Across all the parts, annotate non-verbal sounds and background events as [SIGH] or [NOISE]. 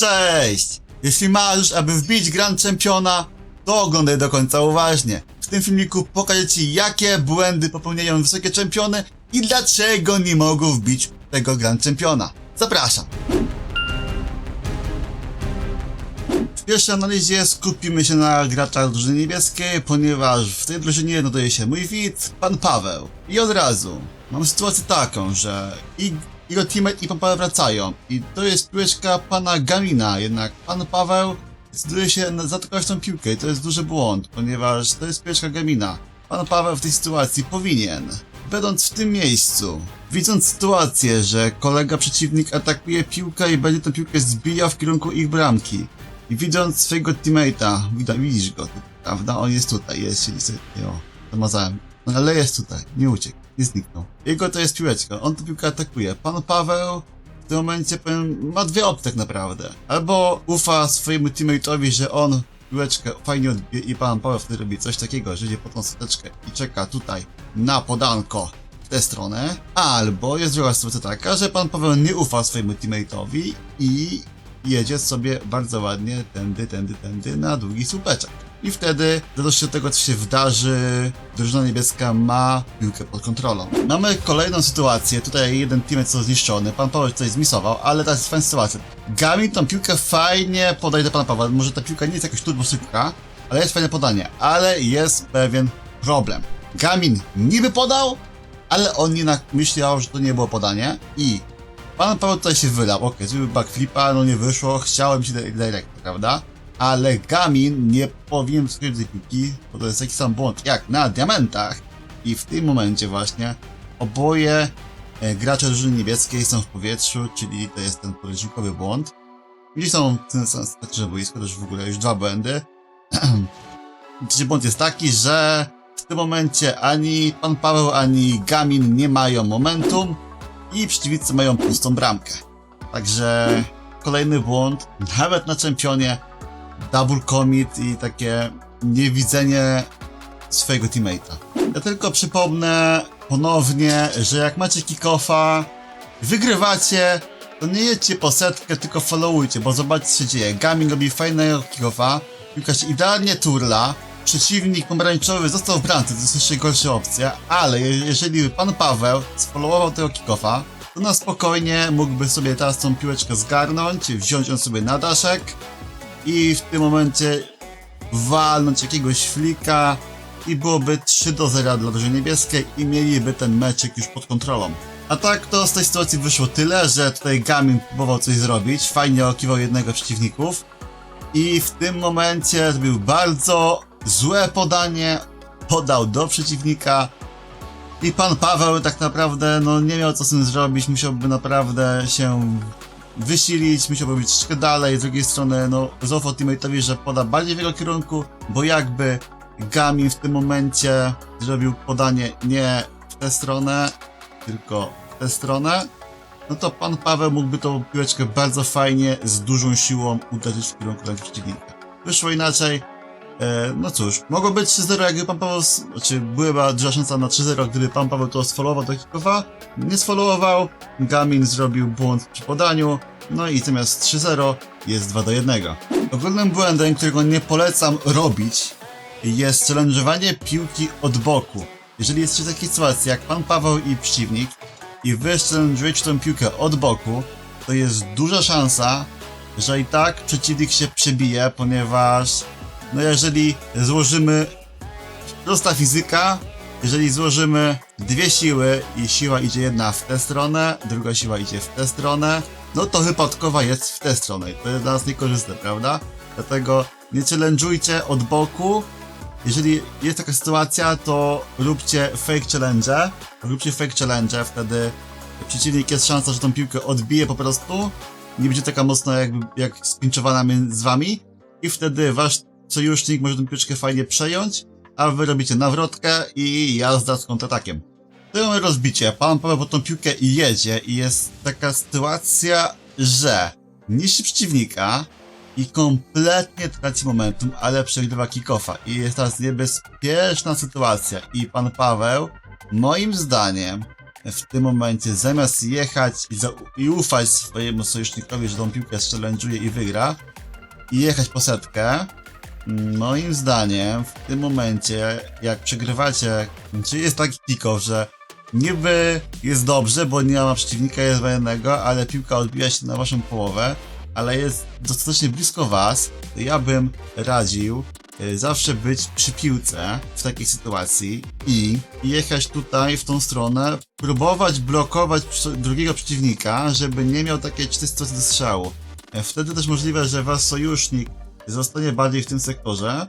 Cześć! Jeśli marzysz, aby wbić Grand Championa, to oglądaj do końca uważnie. W tym filmiku pokażę Ci, jakie błędy popełniają wysokie czempiony i dlaczego nie mogą wbić tego Grand Championa. Zapraszam! W pierwszej analizie skupimy się na graczach drużyny niebieskiej, ponieważ w tej drużynie nadaje się mój widz, pan Paweł. I od razu mam sytuację taką, że i jego teammate i pan Paweł wracają. I to jest piłeczka pana Gamina, jednak pan Paweł decyduje się na zaatakować tą piłkę i to jest duży błąd, ponieważ to jest piłeczka Gamina. Pan Paweł w tej sytuacji powinien, będąc w tym miejscu, widząc sytuację, że kolega przeciwnik atakuje piłkę i będzie tę piłkę zbijał w kierunku ich bramki, i widząc swojego teammate'a, widzisz go, prawda? On jest tutaj, jest, siedzi sobie, o, zamazałem. No ale jest tutaj, nie uciekł, nie zniknął. Jego to jest piłeczka, on tę piłkę atakuje. Pan Paweł w tym momencie powiem, ma dwie opcje tak naprawdę. Albo ufa swojemu teammate'owi, że on piłeczkę fajnie odbije i pan Paweł wtedy robi coś takiego, że idzie po tą seteczkę i czeka tutaj na podanko w tę stronę, albo jest druga sytuacja taka, że pan Paweł nie ufa swojemu teammate'owi i jedzie sobie bardzo ładnie tędy, tędy, tędy na długi słupeczek. I wtedy, w zależności od tego, co się wydarzy, drużyna niebieska ma piłkę pod kontrolą. Mamy kolejną sytuację, tutaj jeden teammate został zniszczony, pan Paweł coś zmisował, ale ta jest fajna sytuacja. Gamin tą piłkę fajnie podaje do pana Pawła, może ta piłka nie jest jakoś turbo szybka, ale jest fajne podanie, ale jest pewien problem. Gamin niby podał, ale on jednak myślał, że to nie było podanie i Pan Paweł tutaj się wylał, okej, zrobił backflipa, no nie wyszło, chciałem ci di- direct, prawda? Ale Gamin nie powinien piłki, bo to jest taki sam błąd jak na diamentach. I w tym momencie właśnie oboje e, gracze drużyny niebieskiej są w powietrzu, czyli to jest ten podręcznikowy błąd. Gdzie są, znaczy, że boisko, już w ogóle już dwa błędy. [CLEARS THROAT] Trzeci błąd jest taki, że w tym momencie ani pan Paweł, ani Gamin nie mają momentum, i przeciwnicy mają pustą bramkę. Także kolejny błąd, nawet na czempionie, double commit i takie niewidzenie swojego teammate'a. Ja tylko przypomnę ponownie, że jak macie kickoffa, wygrywacie, to nie jedźcie po setkę, tylko followujcie, bo zobaczcie co się dzieje. Gamin robi fajnego kickoffa, piłka się idealnie turla, przeciwnik pomarańczowy został w bramce, to jest jeszcze gorsza opcja, ale je- jeżeli pan Paweł sfollowował tego kickofa, to na spokojnie mógłby sobie teraz tą piłeczkę zgarnąć, wziąć ją sobie na daszek i w tym momencie walnąć jakiegoś flika i byłoby 3 do 0 dla drużyny niebieskiej i mieliby ten meczek już pod kontrolą. A tak to z tej sytuacji wyszło tyle, że tutaj Gamin próbował coś zrobić, fajnie okiwał jednego przeciwników, i w tym momencie zrobił bardzo złe podanie, podał do przeciwnika i pan Paweł tak naprawdę no nie miał co z tym zrobić, musiałby naprawdę się wysilić, musiałby być troszkę dalej, z drugiej strony no zaufał teammate'owi, że poda bardziej w jego kierunku, bo jakby Gamin w tym momencie zrobił podanie nie w tę stronę, tylko w tę stronę, no to pan Paweł mógłby tą piłeczkę bardzo fajnie, z dużą siłą uderzyć w kierunku przeciwnika. Wyszło inaczej. E, no cóż, mogło być 3-0, jakby pan Paweł, znaczy była duża szansa na 3-0, gdyby pan Paweł to sfollowował do kickofa. Nie sfollowował, Gamin zrobił błąd przy podaniu, no i zamiast 3-0 jest 2-1. Ogólnym błędem, którego nie polecam robić, jest challenge'owanie piłki od boku. Jeżeli jest taka sytuacja jak pan Paweł i przeciwnik i wy challenge'ujecie tą piłkę od boku, to jest duża szansa, że i tak przeciwnik się przebije, ponieważ no jeżeli złożymy prosta fizyka, jeżeli złożymy dwie siły i siła idzie jedna w tę stronę, druga siła idzie w tę stronę, no to wypadkowa jest w tę stronę i to jest dla nas niekorzystne, prawda? Dlatego nie challenge'ujcie od boku, jeżeli jest taka sytuacja, to róbcie fake challenge, róbcie fake challenge, wtedy przeciwnik jest szansa, że tą piłkę odbije po prostu, nie będzie taka mocno jakby, jak spinczowana między wami. I wtedy wasz sojusznik może tę piłeczkę fajnie przejąć, a wy robicie nawrotkę i jazda z kontratakiem. To mamy rozbicie, pan Paweł po tą piłkę i jedzie i jest taka sytuacja, że niszczy przeciwnika i kompletnie traci momentum, ale przegrywa kickofa i jest teraz niebezpieczna sytuacja. I pan Paweł, moim zdaniem, w tym momencie zamiast jechać i, i ufać swojemu sojusznikowi, że tą piłkę challenge'uje i wygra, i jechać po setkę, moim zdaniem w tym momencie, jak przegrywacie, czy jest taki kick-off, że niby jest dobrze, bo nie ma przeciwnika, wojennego, ale piłka odbija się na waszą połowę, ale jest dostatecznie blisko was, to ja bym radził y, zawsze być przy piłce w takiej sytuacji i jechać tutaj w tą stronę, próbować blokować drugiego przeciwnika, żeby nie miał takiej czystej sytuacji do strzału. E, Wtedy też możliwe, że wasz sojusznik zostanie bardziej w tym sektorze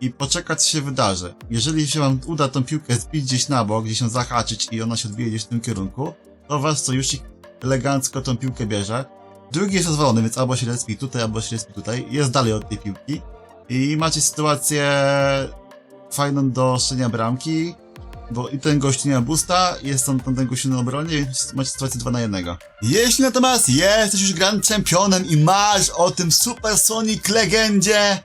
i poczekać co się wydarzy. Jeżeli się wam uda tą piłkę zbić gdzieś na bok, gdzieś ją zahaczyć i ona się odbije gdzieś w tym kierunku, to wasz sojusznik elegancko tą piłkę bierze. Drugi jest rozwalony, więc albo się respi tutaj, albo się respi tutaj. Jest dalej od tej piłki. I macie sytuację fajną do szczenia bramki, bo i ten gość nie ma boosta, jest tam ten gościu na obronie, macie sytuację 2 na 1. Jeśli natomiast jesteś już Grand Championem i masz o tym Super Sonic legendzie,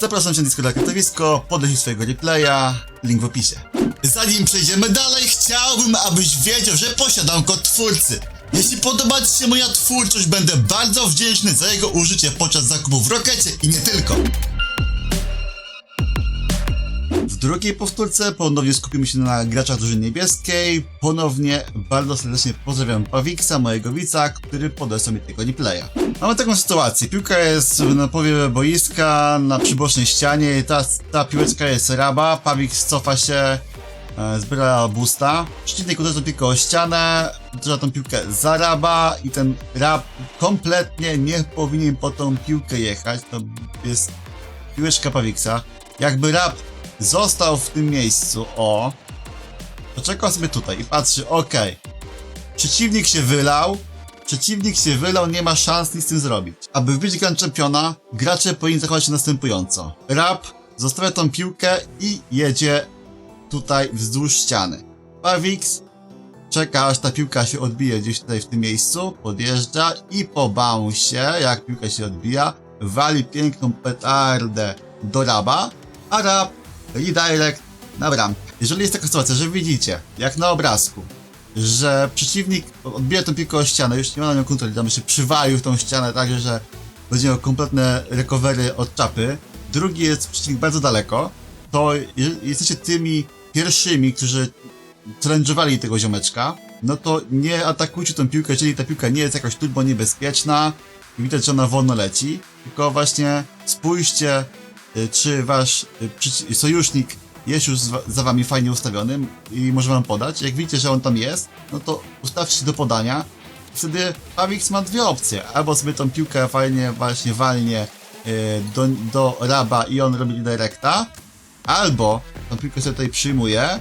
zapraszam cię na Katowisko, podeślij swojego replaya, link w opisie. Zanim przejdziemy dalej, chciałbym, abyś wiedział, że posiadam kod twórcy. Jeśli podoba Ci się moja twórczość, będę bardzo wdzięczny za jego użycie podczas zakupu w Rokecie i nie tylko. Drugiej powtórce ponownie skupimy się na graczach drużyny niebieskiej. Ponownie bardzo serdecznie pozdrawiam Pawiksa, mojego widza, który podesłał mi tego replaya. Mamy taką sytuację. Piłka jest na połowie boiska, na przybocznej ścianie. i Ta, ta piłeczka jest raba. Pawiks cofa się, e, zbiera boosta. Przeciwnik uderza piłkę o ścianę, uderza tą piłkę za raba i ten rab kompletnie nie powinien po tą piłkę jechać. To jest piłeczka Pawiksa. Jakby rab został w tym miejscu, o, poczekał sobie tutaj i patrzy, okej, przeciwnik się wylał, przeciwnik się wylał, nie ma szans nic z tym zrobić. Aby wbić Grand Championa, gracze powinni zachować się następująco. Rap zostawia tą piłkę i jedzie tutaj wzdłuż ściany. Pawix czeka aż ta piłka się odbije gdzieś tutaj w tym miejscu, podjeżdża i po bounce, jak piłka się odbija, wali piękną petardę do Raba, a Rab redirect bramkę. Jeżeli jest taka sytuacja, że widzicie, jak na obrazku, że przeciwnik odbija tą piłkę o ścianę, już nie ma na nią kontroli, tam się przywalił w tą ścianę tak, że będzie miał kompletne recovery od czapy, drugi jest przeciwnik bardzo daleko, to jesteście tymi pierwszymi, którzy challenge'owali tego ziomeczka, no to nie atakujcie tą piłkę, jeżeli ta piłka nie jest jakaś turbo niebezpieczna i widać, że ona wolno leci, tylko właśnie spójrzcie, czy wasz y, sojusznik jest już za wami fajnie ustawiony i może wam podać. Jak widzicie, że on tam jest, no to ustawcie się do podania. Wtedy Pawix ma dwie opcje. Albo sobie tą piłkę fajnie właśnie walnie y, do, do Raba i on robi directa, albo tą piłkę sobie tutaj przyjmuje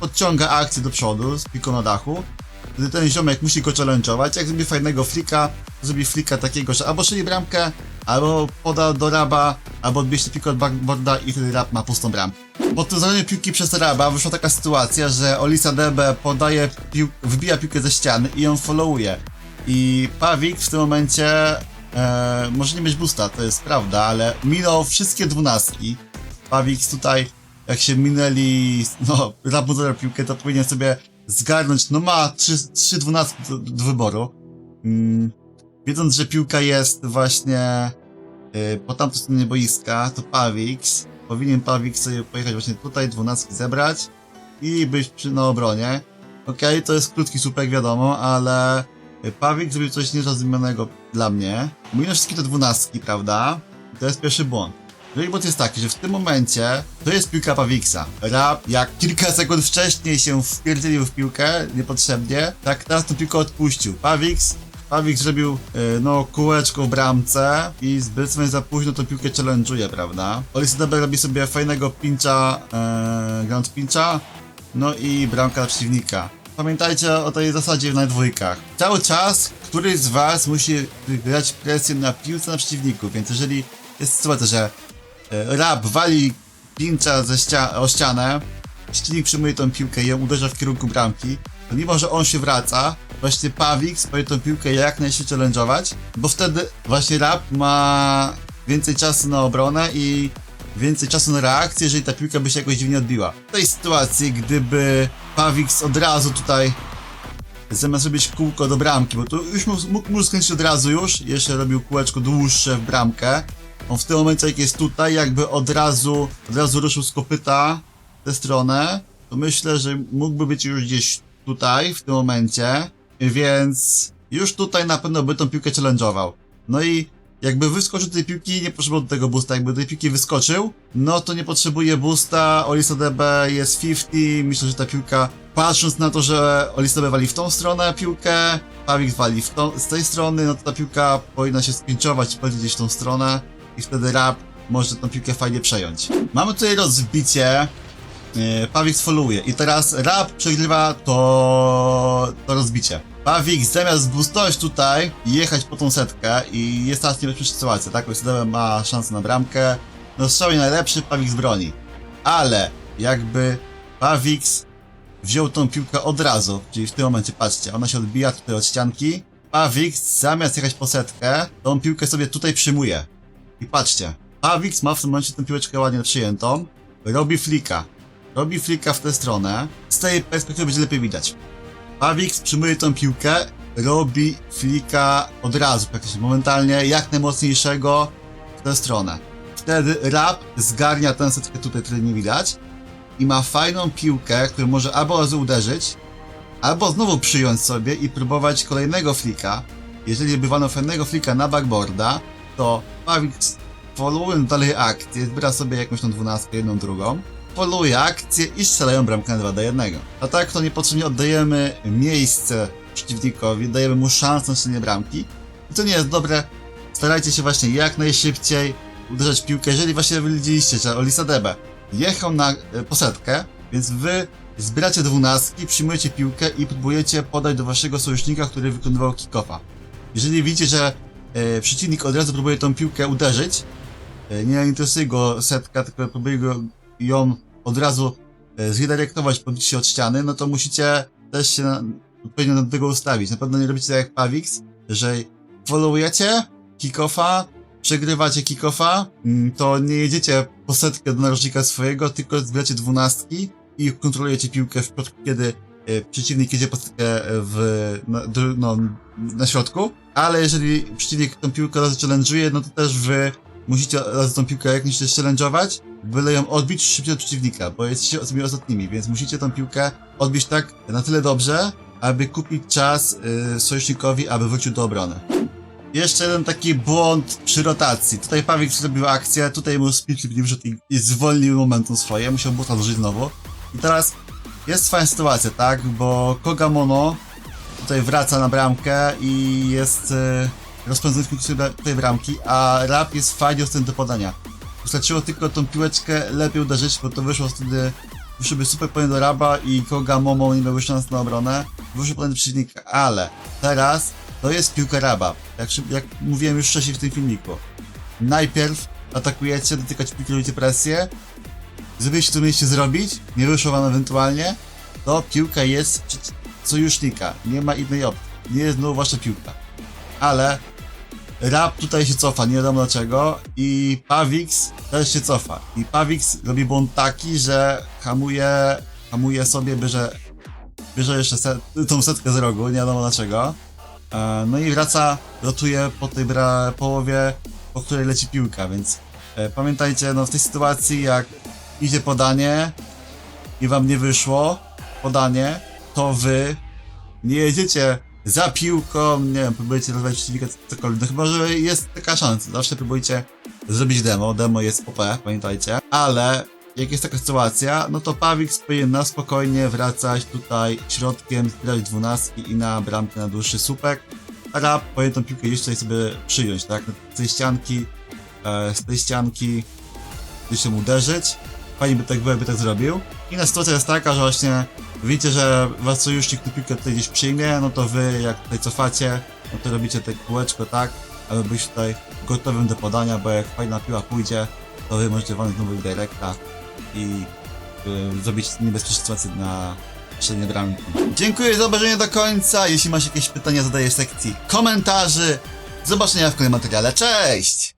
podciąga akcję do przodu z piłką na dachu. Wtedy ten ziomek musi go challenge'ować. Jak zrobi fajnego flika, zrobi flika takiego, że albo strzeli bramkę, albo poda do Raba, albo odbierze piłkę od backboarda i wtedy Rab ma pustą bramkę. Po tym piłki przez Raba wyszła taka sytuacja, że Olisa DB podaje pił wybija piłkę ze ściany i ją followuje. I Pawik w tym momencie e, może nie mieć boosta, to jest prawda, ale minął wszystkie dwunastki. Pawik tutaj, jak się minęli, no, zabrał piłkę, to powinien sobie zgarnąć, no ma trzy, trzy dwunastki do, do wyboru. Mm, wiedząc, że piłka jest właśnie yy, po tamtej stronie boiska, to Pawix, powinien Pawix sobie pojechać właśnie tutaj, dwunastki zebrać i być przy na obronie. Okej, to jest krótki słupek, wiadomo, ale Pawik zrobił coś niezrozumianego dla mnie. Minął wszystkie te dwunastki, prawda? I to jest pierwszy błąd. Drugi błąd jest taki, że w tym momencie to jest piłka Pawiksa. Rap, jak kilka sekund wcześniej się wpierdzielił w piłkę niepotrzebnie, tak teraz tą piłkę odpuścił. Pawiks Pawik zrobił, y, no, kółeczko w bramce i zbyt za późno tą piłkę challenge'uje, prawda? Olisadebe robi sobie fajnego pincha, e, ground pincha, no i bramka przeciwnika. Pamiętajcie o tej zasadzie na dwójkach. Cały czas któryś z was musi grać presję na piłce na przeciwniku, więc jeżeli jest sytuacja, że Rab wali pincha ze ścia o ścianę, przeciwnik przyjmuje tą piłkę i ją uderza w kierunku bramki, mimo, że on się wraca, właśnie Pawik powinien tą piłkę jak najszybciej challenge'ować, bo wtedy właśnie Rab ma więcej czasu na obronę i więcej czasu na reakcję, jeżeli ta piłka by się jakoś dziwnie odbiła. W tej sytuacji, gdyby Pawix od razu tutaj zamiast robić kółko do bramki, bo tu już mógł mógł skręcić od razu już, jeszcze robił kółeczko dłuższe w bramkę. On w tym momencie jak jest tutaj, jakby od razu, od razu ruszył z kopyta tę stronę, to myślę, że mógłby być już gdzieś tutaj w tym momencie, więc już tutaj na pewno by tą piłkę challenge'ował. No i jakby wyskoczył tej piłki, nie potrzebował do tego boosta, jakby do tej piłki wyskoczył, no to nie potrzebuje boosta, Olisa DB jest 50, myślę, że ta piłka, patrząc na to, że Olisa DB wali w tą stronę piłkę, Pawik wali w tą, z tej strony, no to ta piłka powinna się spinczować i gdzieś w tą stronę i wtedy Rap może tą piłkę fajnie przejąć. Mamy tutaj rozbicie, yy, Pawik sfoluje i teraz Rap przegrywa to, to rozbicie. Pawik zamiast boostować tutaj i jechać po tą setkę i jest teraz niebezpieczna sytuacja, tak? Osydowe ma szansę na bramkę. No strzał najlepszy, Pawik broni. Ale jakby Pawix wziął tą piłkę od razu, czyli w tym momencie, patrzcie, ona się odbija tutaj od ścianki. Pawix zamiast jechać po setkę, tą piłkę sobie tutaj przyjmuje. I patrzcie, Pawix ma w tym momencie tę piłeczkę ładnie przyjętą, robi flika. Robi flika w tę stronę. Z tej perspektywy będzie lepiej widać. Pawix przyjmuje tą piłkę, robi flika od razu, praktycznie momentalnie, jak najmocniejszego w tę stronę. Wtedy Rap zgarnia tę setkę tutaj, której nie widać i ma fajną piłkę, którą może albo razu uderzyć, albo znowu przyjąć sobie i próbować kolejnego flika. Jeżeli bywano fajnego flika na backboarda, to Pawix followując dalej akcję, zbiera sobie jakąś tą dwunastkę, jedną, drugą, poluje akcję i strzelają bramkę na 2 do 1. A tak to niepotrzebnie oddajemy miejsce przeciwnikowi, dajemy mu szansę na strzelenie bramki. I to nie jest dobre. Starajcie się właśnie jak najszybciej uderzać piłkę, jeżeli właśnie widzieliście, że Olisa Debe jechał na e, posetkę, więc wy zbieracie dwunastki, przyjmujecie piłkę i próbujecie podać do waszego sojusznika, który wykonywał kick-offa. Jeżeli widzicie, że e, przeciwnik od razu próbuje tą piłkę uderzyć, e, nie interesuje go setka, tylko próbuje go, ją od razu e, zredirektować, podbić się od ściany, no to musicie też się odpowiednio do tego ustawić. Na pewno nie robicie tak jak Pawix, że followujecie kick-offa, przegrywacie kick-offa, mm, to nie jedziecie po setkę do narożnika swojego, tylko zbieracie dwunastki i kontrolujecie piłkę w przypadku, kiedy przeciwnik jedzie po setkę w, na, no, na środku, ale jeżeli przeciwnik tą piłkę razy challenge'uje, no to też wy musicie razy tą piłkę jak musicie challenge'ować, byle ją odbić szybciej od przeciwnika, bo jesteście osobami ostatnimi, więc musicie tą piłkę odbić tak na tyle dobrze, aby kupić czas y, sojusznikowi, aby wrócił do obrony. Jeszcze jeden taki błąd przy rotacji. Tutaj Pawik zrobił akcję, tutaj mu speedlip nie i, i zwolnił momentum swoje, musiał buta zużyć znowu. I teraz jest fajna sytuacja, tak? Bo Kogamono tutaj wraca na bramkę i jest y, rozpędzony w tej- bramki, a Rap jest fajnie ostępny do podania. Wystarczyło tylko tą piłeczkę lepiej uderzyć, bo to wyszło wtedy wyszłyby super podanie do Raba i Koga Momo nie miałby szans na obronę. Wyszło podanie do przeciwnika, ale teraz to jest piłka Raba. Jak, jak mówiłem już wcześniej w tym filmiku. Najpierw atakujecie, dotykacie piłki, robicie presję. Gdybyście to mieliście zrobić, nie wyszło wam ewentualnie, to piłka jest sojusznika. Nie ma innej opcji. Nie jest znowu wasza piłka. Ale Rap tutaj się cofa, nie wiadomo dlaczego i Pawix też się cofa. I Pawix robi błąd taki, że hamuje, hamuje sobie, bierze, bierze jeszcze set, tą setkę z rogu, nie wiadomo dlaczego. E, No i wraca, rotuje po tej bra, połowie, po której leci piłka, więc e, pamiętajcie, no w tej sytuacji jak idzie podanie i wam nie wyszło podanie, to wy nie jedziecie za piłką, nie wiem, próbujecie rozwijać przeciwnika cokolwiek, no chyba, że jest taka szansa, zawsze próbujcie zrobić demo, demo jest OP, pamiętajcie, ale jak jest taka sytuacja, no to Pawix powinien na spokojnie wracać tutaj środkiem, zbierać dwunastki i na bramkę na dłuższy słupek, Rap powinien tą piłkę jeszcze sobie przyjąć, tak, z tej ścianki, e, z tej ścianki gdzieś ją uderzyć, fajnie by tak było, jakby tak zrobił. Inna sytuacja jest taka, że właśnie widzicie, że wasz sojusznik tę piłkę tutaj gdzieś przyjmie, no to wy jak tutaj cofacie, no to robicie te kółeczko tak, aby być tutaj gotowym do podania, bo jak fajna piła pójdzie, to wy możecie walnąć znowu directa i y, zrobić niebezpieczną sytuację na strzelenie bramki. Dziękuję za obejrzenie do końca, jeśli masz jakieś pytania zadaję w sekcji komentarzy. Do zobaczenia w kolejnym materiale, cześć!